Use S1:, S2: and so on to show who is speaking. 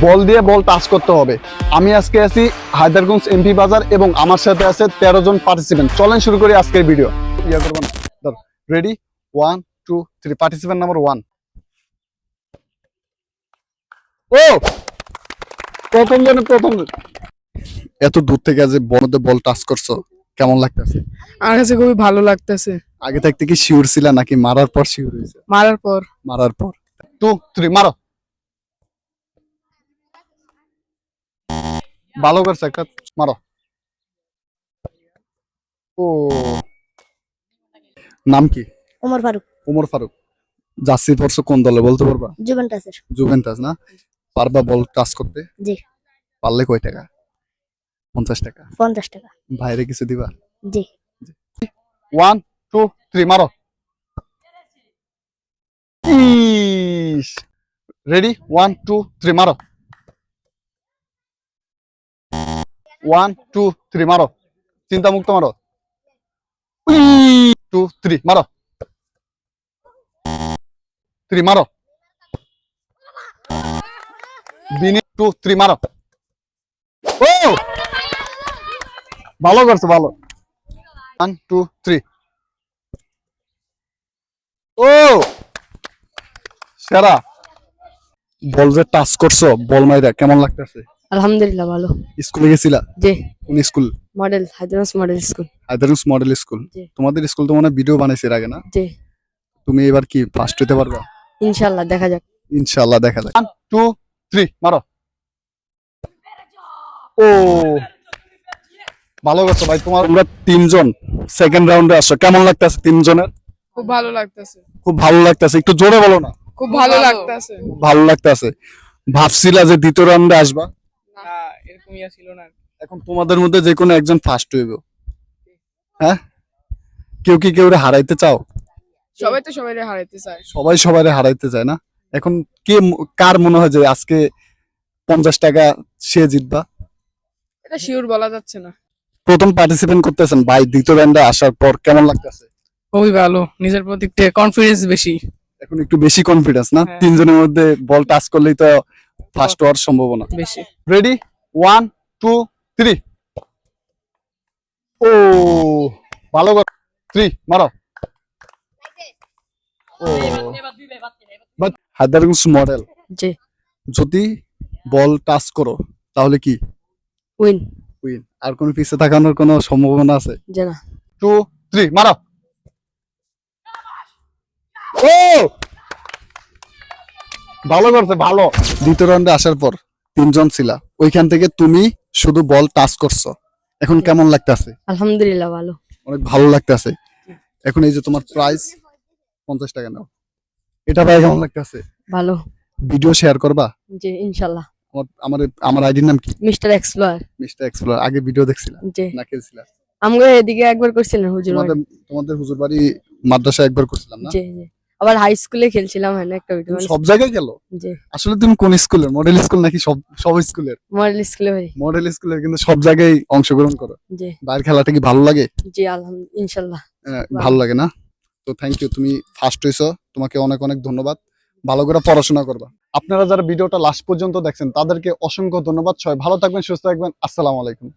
S1: বল দিয়ে বল টাচ করতে হবে। আমি আজকে আছি হায়দারগঞ্জ এমপি বাজার এবং আমার সাথে আছে তেরো জন পার্টিসিপেন্ট চলেন শুরু করি আজকের ভিডিও ইয়া করবেন ready one two three participant number one ও! প্রথম জনে প্রথম এত দূর থেকে যে বলতে বল টাচ করছ কেমন লাগতেছে?
S2: আমার কাছে খুবই ভালো লাগতেছে।
S1: আগে থাকতে কি শিওর ছিল নাকি মারার পর শিওর হয়েছে?
S2: মারার পর।
S1: মারার পর। টু থ্রি মারো। ভালো করছে একটা মারো। ও। নাম কি?
S3: ওমর ফারুক।
S1: ওমর ফারুক। জার্সি পরছো কোন দলে বলতে পারবা?
S3: জুভেন্টাসের।
S1: জুভেন্টাস না? পারবা বল টাচ করতে?
S3: জি।
S1: পারলে কয় টাকা? পঞ্চাশ টাকা।
S3: পঞ্চাশ টাকা।
S1: বাইরে কিছু দিবা?
S3: জি।
S1: ওয়ান টু থ্রি মারো। রেডি ওয়ান টু থ্রি মারো। ওয়ান টু থ্রি মারো। চিন্তা মুক্ত মারো। টু থ্রি মারো। থ্রি মারো। বিনি টু থ্রি মারো। ও! ভালো করছ, ভালো। ওয়ান টু থ্রি ও! সেরা। বল যে টাচ করছ, বল মাইরা, কেমন লাগতেছে?
S4: আলহামদুলিল্লাহ ভালো।
S1: স্কুলে গেছিলা?
S4: জি।
S1: কোন school?
S4: Model Hyderabad model school.
S1: Haidarganj model school?
S4: জি।
S1: তোমাদের স্কুল তো মনে হয় ভিডিও বানাইছে এর আগে না?
S4: জি।
S1: তুমি এবার কি ফার্স্ট হতে পারবা?
S4: ইনশাল্লাহ দেখা যাক।
S1: ইনশাআল্লাহ দেখা যাক। ওয়ান টু থ্রি মারো। ও। ভালো করছ ভাই তোমার তোমরা তিনজন সেকেন্ড রাউন্ডে আসছো। কেমন লাগতেছে তিনজনের?
S2: খুব ভালো লাগতেছে।
S1: খুব ভালো লাগতেছে। একটু জোরে বলো না।
S2: খুব ভালো লাগতেছে।
S1: ভালো লাগতেছে। ভাবছিলা যে দ্বিতীয় রাউন্ডে আসবা।
S2: এরকম ইয়া ছিল না
S1: এখন তোমাদের মধ্যে যে কোনো একজন ফার্স্ট হইব। হ্যাঁ? কেউ কি কেউ হারাইতে চাও?
S2: সবাই তো হারাইতে চায়।
S1: সবাই হারাইতে চায় না? এখন কে কার মনে হয় যে আজকে পঞ্চাশ টাকা সে জিতবা?
S2: এটা শিওর বলা যাচ্ছে না।
S1: প্রথম পার্টিসিপেন্ট করতেছেন ভাই দ্বিতীয় রাউন্ডে আসার পর কেমন লাগতেছে?
S2: খুবই ভালো নিজের প্রতি কনফিডেন্স বেশি।
S1: এখন একটু বেশি কনফিডেন্স না?
S2: হ্যাঁ।
S1: তিনজনের মধ্যে বল টাচ করলেই তো ফার্স্ট হওয়ার সম্ভাবনা।
S2: বেশি।
S1: রেডি ওয়ান টু থ্রি ও ভালো কর থ্রি মারো। হায়দারগঞ্জ মডেল
S4: জি।
S1: যদি বল টাচ করো তাহলে কি?
S4: উইন
S1: উইন আর কোনো পিছে থাকানোর কোনো সম্ভাবনা আছে?
S4: না।
S1: টু থ্রি মারো। ও! ভালো করছে ভালো। দ্বিতীয় রাউন্ডে আসার পর তিনজন ছিলা। ওইখান থেকে তুমি শুধু বল টাচ করছ। এখন কেমন লাগতেছে?
S4: আলহামদুলিল্লাহ ভালো।
S1: অনেক ভালো লাগতেছে। এখন এই যে তোমার প্রাইস পঞ্চাশ টাকা নাও। এটা ভাই কেমন লাগতেছে?
S4: ভালো।
S1: ভিডিও শেয়ার করবা?
S4: জি ইনশাল্লাহ।
S1: আমার আমার আমার আইডির নাম কি?
S4: মিস্টার এক্সপ্লোয়ার
S1: মিস্টার এক্সপ্লোর আগে ভিডিও দেখছিলাম
S4: জি।
S1: না খেলছিলাম।
S4: আমগো এদিকে একবার করছিলাম হুজুর
S1: তোমাদের তোমাদের হুজুর বাড়ি মাদ্রাসা একবার করছিলাম না?
S4: জি জি। আবার হাই স্কুলে খেলছিলাম হ্যাঁ একটা ভিডিও
S1: সব জায়গায় গেল
S4: জি।
S1: আসলে তুমি কোন স্কুলের মডেল স্কুল নাকি সব সব স্কুলের
S4: মডেল স্কুলে ভাই।
S1: মডেল স্কুলের কিন্তু সব জায়গায় অংশগ্রহণ করো।
S4: জি।
S1: বাইরের খেলাটা কি ভালো লাগে?
S4: জি আলহামদুলিল্লাহ ইনশাল্লাহ।
S1: আহ, ভালো লাগে না? তো থ্যাংক ইউ তুমি ফার্স্ট হইছো। তোমাকে অনেক অনেক ধন্যবাদ। ভালো করে পড়াশোনা করবা। আপনারা যারা ভিডিওটা লাস্ট পর্যন্ত দেখছেন তাদেরকে অসংখ্য ধন্যবাদ। সবাই ভালো থাকবেন সুস্থ থাকবেন। আসসালামু আলাইকুম।